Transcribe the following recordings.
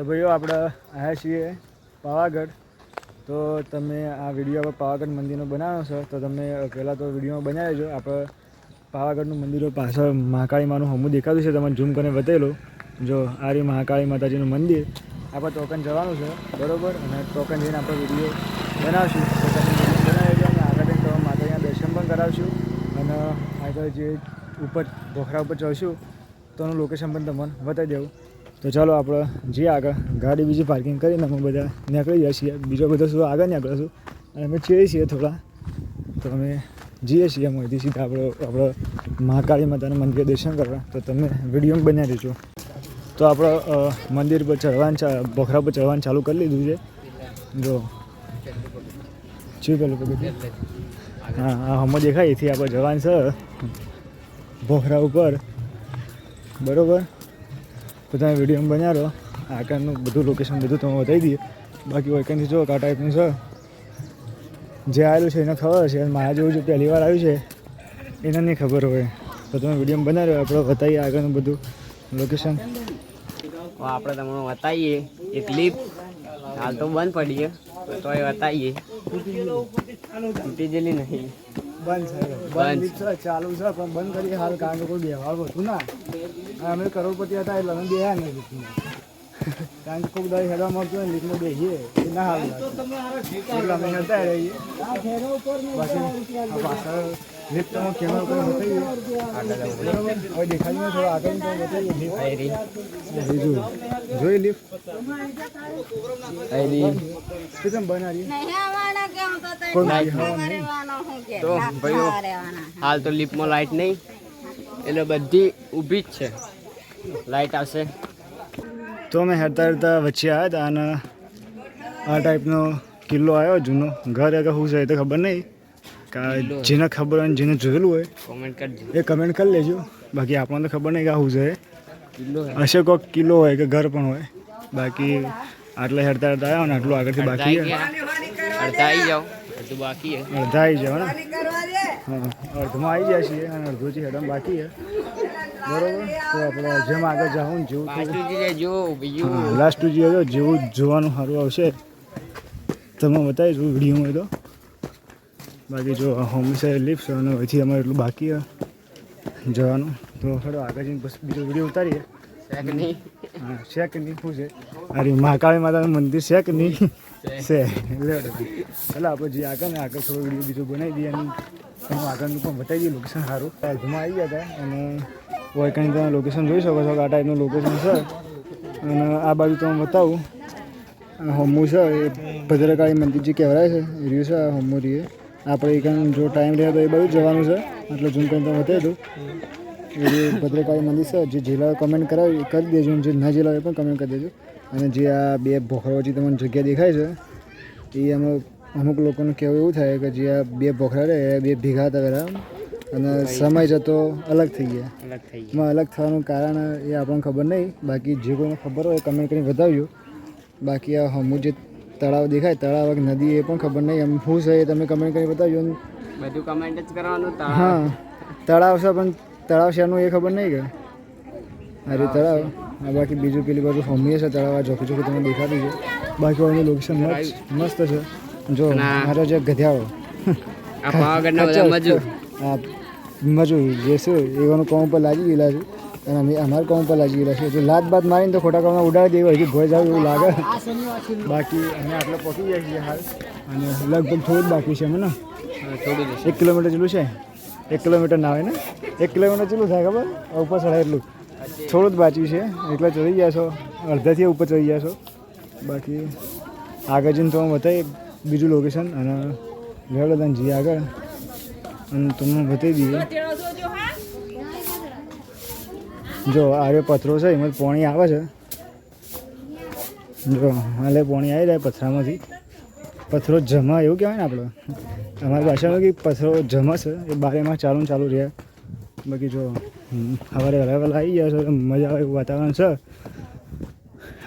તો ભાઈઓ આપણે આવ્યા છીએ પાવાગઢ. તો તમે આ વીડિયો આપણે પાવાગઢ મંદિરનો બનાવ્યો છે, તો તમે પહેલાં તો વિડીયોમાં બનાવી લેજો આપણે પાવાગઢનું મંદિર પાછળ મહાકાળી માનું હમું દેખાતું છે તમને ઝૂમ કરીને બતાવેલું. જો આ રી મહાકાળી માતાજીનું મંદિર. આપણે ટોકન જવાનું છે, બરાબર? અને ટોકન જઈને આપણે વીડિયો બનાવશું. તો તમે બનાવી અને આગળ જઈને તમે માતાજીના દર્શન પણ કરાવશું. અને આગળ જે ઉપર ભોખરા ઉપર ચડશું, તો એનું લોકેશન પણ તમને બતાવી દેવું. તો ચાલો આપણે જઈએ આગળ. ગાડી બીજી પાર્કિંગ કરીને અમે બધા નીકળી જઈએ છીએ. બીજો બધો શું આગળ નીકળીશું. અને અમે છીએ છીએ થોડા. તો અમે જઈએ છીએ અહીંથી સીધા આપણે આપણે મહાકાળી માતાના મંદિરે દર્શન કરવા. તો તમે વીડિયો બનાવી દેજો તો આપણે મંદિર પર ચડવાનું ભોખરા પર ચડવાનું ચાલુ કરી લીધું છે. જો. પેલું પગથિયું? હા હા હમણાં દેખાય એથી આપણે જવાનું છે ભોખરા ઉપર. બરોબર? તમે વીડિયો બન્યા રહો આગળનું બધું લોકેશન બધું તમે બતાવી દઈએ. બાકી વૈકનથી જો કા ટાઈપનું છે. જે આવેલું છે એને ખબર છે. મારા જેવું જે પહેલી વાર આવ્યું છે, એને નહીં ખબર હોય. તો તમે વીડિયો બનાવ્યો, આપણે બતાવીએ આગળનું બધું લોકેશન આપણે તમને બતાવીએ. એક ક્લિપ હાલ તો બંધ પડીએ તો એ બતાવીએ. નહીં. બંધ છે બંધ છે ચાલુ છે પણ બંધ કરીએ. હાલ કારણ કે કોઈ વ્યવહાર હતું ના. અમે કરોડપતિ હતા એટલે અમે બે નહીં. કારણ કે કોઈ દાડી હેડવા મળતું હોય લીફ્ટમાં બેસીએ. એ ના હાલ. એટલે અમે હેડતા રહીએ. પછી પાછળ લિફ્ટમાં કેમેરા ઉપર બતાવીએ હવે દેખાડીને થોડો આગળ તો બતાવીએ જોઈ લિફ્ટ આઈ રહી કેમ બનાવી નહીં. આવવાના કે હું તો ભાઈઓ. હાલ તો લિફ્ટમાં લાઇટ નહીં. એટલે બધી ઊભી જ છે. લાઇટ આવશે. તો અમે હેરતા હેરતા વચ્ચે આવ્યા હતા અને આ ટાઈપનો કિલ્લો આવ્યો જૂનો. ઘર કે શું છે એ તો ખબર નહીં કે જેને ખબર હોય જેને જોયેલું હોય કોમેન્ટ કરજો એ કમેન્ટ કરી લેજો. બાકી આપણને તો ખબર નહીં કે આ શું છે. હશે કોઈક કિલ્લો હોય કે ઘર પણ હોય. બાકી આટલે હેરતા હેરતા આવ્યો ને આટલું આગળથી બાકી અડધા આવી જાઓ. અડધું બાકી અડધા આવી જાઓ ને. હા અડધમાં આવી જાય છીએ અને અડધું છે હેડમ બાકી છે બરોબર? તો આપણે જેમ આગળ જેવું પાછું જે જો બીજું લાસ્ટ જે હતો જેવું જોવાનું સારું આવશે. તમે બતાવીશું વિડીયોમાં તો. બાકી જો હોમ સાઈડ લિફ્ટ છે અને પછી અમારે એટલું બાકી જવાનું. તો થોડો આગળ જઈને પછી બીજો વીડિયો ઉતારીએ. છે કે નહીં? શું છે? અરે મહાકાળી માતાનું મંદિર છે કે નહીં? છે. એટલે ચાલો આપણે જે આગળ ને આગળ થોડો વીડિયો બીજો બનાવી દઈએ. અને આગળનું પણ બતાવી દઈએ લોકેશન સારું. આવી ગયા હતા અને હોય કંઈ તમે લોકેશન જોઈ શકો છો કે આ ટાઈપનું લોકેશન છે. અને આ બાજુ તમે બતાવું. હોમું છે, એ ભદ્રકાળી મંદિર જે કહેવાય છે, એ રહ્યું છે, આ હોમું રીએ. આપણે એક જો ટાઈમ રહે તો એ બધું જવાનું છે. એટલે જૂન કંઈ તમે બતાવી દઉં. એ જે ભદ્રકાળી મંદિર છે, જે જિલ્લા કમેન્ટ કરાવી, કરી દેજો. જે ના જિલ્લા હોય પણ કમેન્ટ કરી દેજો. અને જે આ બે ભોખરાઓ જે તમને જગ્યા દેખાય છે, એ અમુક અમુક લોકોનું કહેવું એવું થાય કે જે આ બે ભોખરા રહે એ બે ભેગા હતા અને સમય જતો અલગ થઈ ગયા. અલગ થઈ એમાં અલગ થવાનું કારણ એ આપણને ખબર નહીં. બાકી જે કોઈને ખબર હોય કમેન્ટ કરીને બતાવજો. બાકી આ હમું જે તળાવ દેખાય તળાવ નદી એ પણ ખબર નહીં. એમ શું છે એ તમે કમેન્ટ કરીને બતાવજો. બધું કમેન્ટ જ કરવાનું હા તળાવ છે પણ તળાવ શેનું એ ખબર નહીં કે. અરે તળાવ આ બાકી બીજું પેલી બાજુ હમીએ છે તળાવ. આ જોખું જોખું તમને દેખાતું છે બાકી એનું લોકેશન મસ્ત મસ્ત છે. જો મારો જે ગધેડો આ પાવાગઢના બધા મજૂર આ મજૂર જે છે એવાનું કોમ ઉપર લાગી ગયેલા છે. અને અમે અમારા કોમ ઉપર લાગી ગયેલા છે. જો લાત બાદ મારીને તો ખોટા કામમાં ઉડાડી દેવા હજી ભોય જાવ એવું લાગે. બાકી અમે આટલા પહોંચી ગયા છીએ હાલ. અને લગભગ થોડું જ બાકી છે અમે ને? થોડું એક કિલોમીટર જેટલું છે. એક કિલોમીટર ના હોય ને? એક કિલોમીટર જેટલું થાય ખબર? ઉપર ચડાય એટલું. થોડું જ બાચ્યું છે. એટલે ચડી ગયા છો. અડધાથી ઉપર ચડી ગયા છો. બાકી આગળ જઈને તો બતાવી બીજું લોકેશન અને લેવડો તને જઈએ આગળ. અને તમને બતાવી દીધું જો આરે પથરો છે એમાં પાણી આવે છે. જો હાલે પાણી આવી જાય પથરામાંથી. પથ્થરો જમા એવું કહેવાય ને આપણે. અમારી ભાષામાં કે પથ્થરો જમા છે એ બારેમાં ચાલુ ને ચાલુ રહ્યા બાકી જો સવારે વહેલા વહેલા આવી ગયા છો મજા આવે એવું વાતાવરણ છે.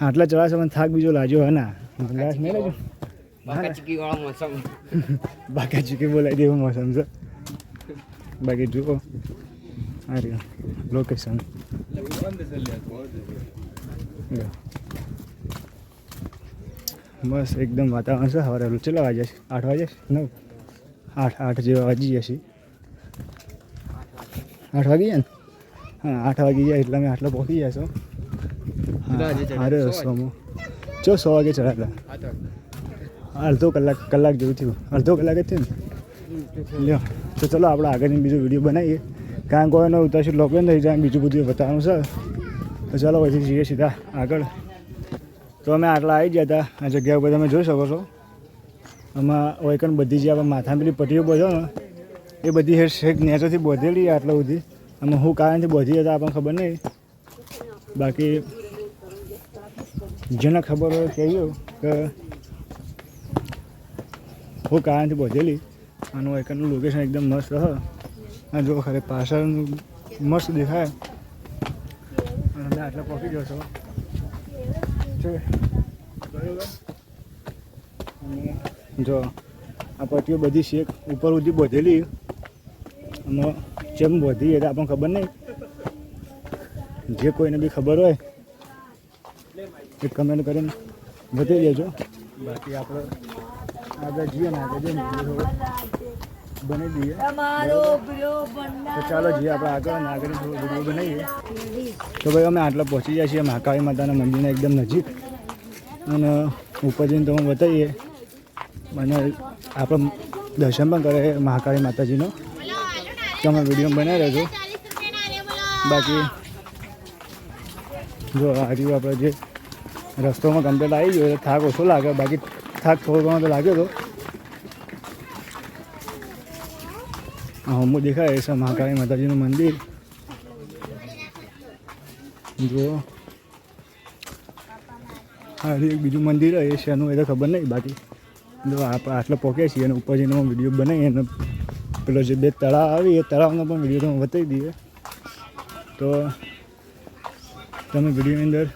આટલા મને થાક બીજો લાગ્યો હે ના. ગ્લાસ નહીં લાગ્યો. બાકા ચૂકી બોલાવી દેવું મોસમ છે. બાકી જુઓ આ રહ્યું લોકેશન બસ એકદમ વાતાવરણ છે સવારે કેટલા વાગ્યા છે? આઠ વાગ્યા છે? નવ? આઠ આઠ જેવા વાગી ગયા છે. આઠ વાગી ગયા ને? હા આઠ વાગી ગયા એટલે અમે આટલા પહોંચી ગયા છો? અરે સો રસ્તામાં. ચો સો વાગે ચડાતા અડધો કલાક કલાક જેવું થયું. અડધો કલાક જ થયું ને? લ્યો. તો ચલો આપણે આગળની બીજો વીડિયો બનાવીએ. કારણ કે એનો ઉતારશું લોકડાઉન થઈ જાય, બીજું બધું બતાવવાનું છે. તો ચાલો પછી જઈએ સીધા આગળ. તો અમે આટલા આવી ગયા હતા. આ જગ્યા ઉપર તમે જોઈ શકો છો. આમાં ઓયકન બધી જે આપણે માથા પેલી પટ્ટીઓ બધો ને, એ બધી હેર શેક નેચરથી બધેલી આટલા બધી આમાં શું કારણથી બધી હતા, આપણને ખબર નહીં. બાકી જેને ખબર હોય કહીએ કે હું કારણથી બધેલી. આનું એકનું લોકેશન એકદમ મસ્ત હ. આ જો ખરે પાછળનું મસ્ત દેખાય. અને આટલા પહોંચી ગયો છો. જો. આ પટ્ટીઓ બધી શેક ઉપર સુધી બધેલી. અને જેમ બધી એ તો આપણને ખબર નહીં. જે કોઈને બી ખબર હોય એ કમેન્ટ કરીને બતાવી દેજો. બાકી આપણે આગળ જઈએ ને આગળ જઈને બની દઈએ તો ચાલો જઈએ આપણે આગળ નાગરિક આગળ થોડો વીડિયો બનાવીએ. તો ભાઈ અમે આટલા પહોંચી જાય છીએ મહાકાળી માતાના મંદિરના એકદમ નજીક. અને ઉપર જઈને તમે બતાવીએ અને આપણે દર્શન પણ કરે મહાકાળી માતાજીનો. તમે વીડિયો બનાવી રહેજો બાકી જો આ રહ્યું આપણે જે રસ્તોમાં કમ્પ્લેટ આવી ગયો થાક ઓછો લાગે બાકી થાક થોડો ઘણો તો લાગ્યો હતો હમું દેખાય છે મહાકાળી માતાજીનું મંદિર. જુઓ. હા એક બીજું મંદિર એ છે, એનું એ તો ખબર નહીં બાકી. જો આપણે આટલા પહોંચ્યા છીએ અને ઉપર જઈને વીડિયો બનાવીએ અને પેલો જે બે તળાવ આવી, એ તળાવનો પણ વીડિયો તમે બતાવી દઈએ. તો તમે વિડીયોની અંદર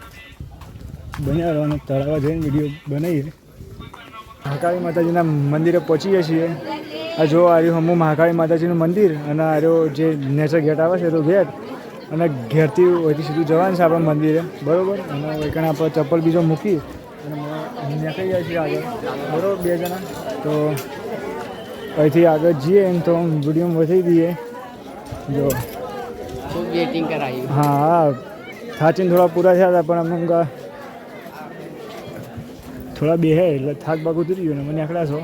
બન્યા રહો અને તળાવ જઈને વીડિયો બનાવીએ. મહાકાળી માતાજીના મંદિરે પહોંચીએ છીએ. આ જો આ રહ્યું હમું મહાકાળી માતાજીનું મંદિર અને આ રહ્યો જે નેચર ગેટ આવે છે તો ગેટ અને ઘેરથી અહીંથી સીધું જવાનું છે આપણે મંદિરે. બરાબર? અને એકણ આપણે ચપ્પલ બીજો મૂકી અને નીકળી જાય છીએ આગળ. બરાબર બે જણા? તો અહીંથી આગળ જઈએ ને તો વીડિયો વધી દઈએ. જો. વેટિંગ કરાવી હા હા. થાચીને થોડા પૂરા થયા હતા પણ અમુક થોડા બે હે એટલે થાક બાક ઉતરી ગયો ને મને આકડા છો.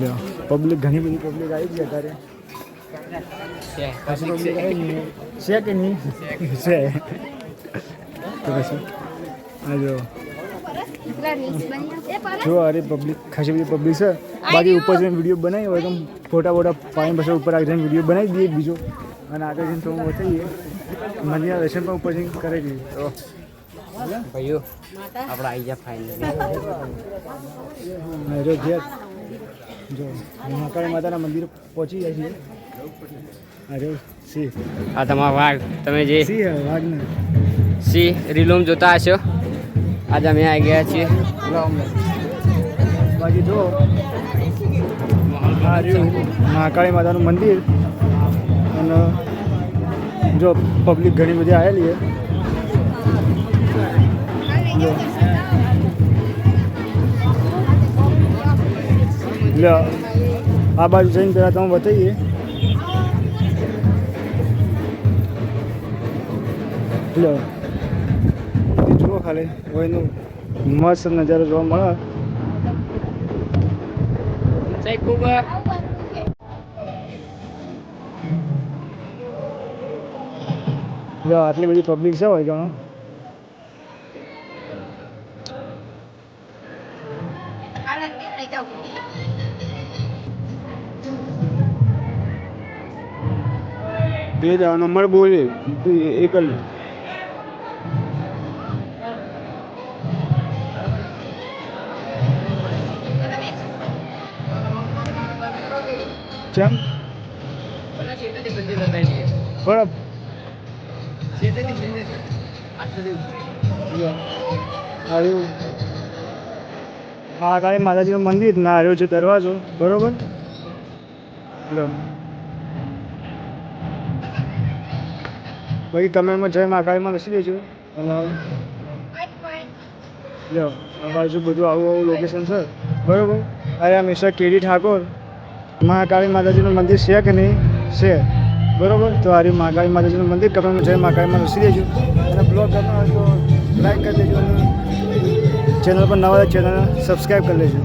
લ્યો પબ્લિક ઘણી બધી પબ્લિક આવી ગઈ અત્યારે. છે કે નહીં? છે. તો પછી? આ જો. જો અરે પબ્લિક ખાસી બધી પબ્લિક છે. બાકી ઉપર જઈને વીડિયો બનાવી હોય તો ફોટા ફોટા પાણી પછી ઉપર આવી જઈને વીડિયો બનાવી દઈએ બીજો. અને આગળ જઈને તો બતાવીએ મંદિરના દર્શન પણ ઉપર જઈને કરી દઈએ તો ભાઈઓ આપણે આવી ગયા ફાઇનલી જો ઘેર જો મહાકાળી માતાના મંદિર પહોંચી જાય છે અરે સી. આ તમારો વાઘ. તમે જે સી વાઘ સી રીલોમ જોતા હશો? આજે અમે આવી ગયા છીએ. બાકી જો મહાકાળી માતાનું મંદિર. અને જો પબ્લિક ઘણી બધી આવેલી છે. આ બાજુ જઈને પહેલાં તમે બતાવીએ. લો જુઓ ખાલી કોઈનું મસ્ત નજારો જોવા મળે. જો આટલી બધી પબ્લિક છે હોય ઘણો. બે નંબર બોલે એક જ. ચમ? બરાબર. આવ્યું આ કાળી માતાજીનું મંદિર ના આવ્યો છે દરવાજો. બરોબર? બાકી તમે જય મહાકાળીમાં બેસી દેજો. અને લો આ બાજુ બધું આવું આવું લોકેશન છે. બરાબર? અરે આ મિસ્ટર કેડી ઠાકોર. મહાકાળી માતાજીનું મંદિર છે કે નહીં? છે. બરાબર? તો આ રહ્યું મહાકાળી માતાજીનું મંદિર. કપડામાં જય મહાકાળી માં લસી દેજો. અને બ્લોગ કરતા હોય તો લાઈક કરી દેજો અને ચેનલ પર નવા ચેનલ સબસ્ક્રાઈબ કરી લેજો.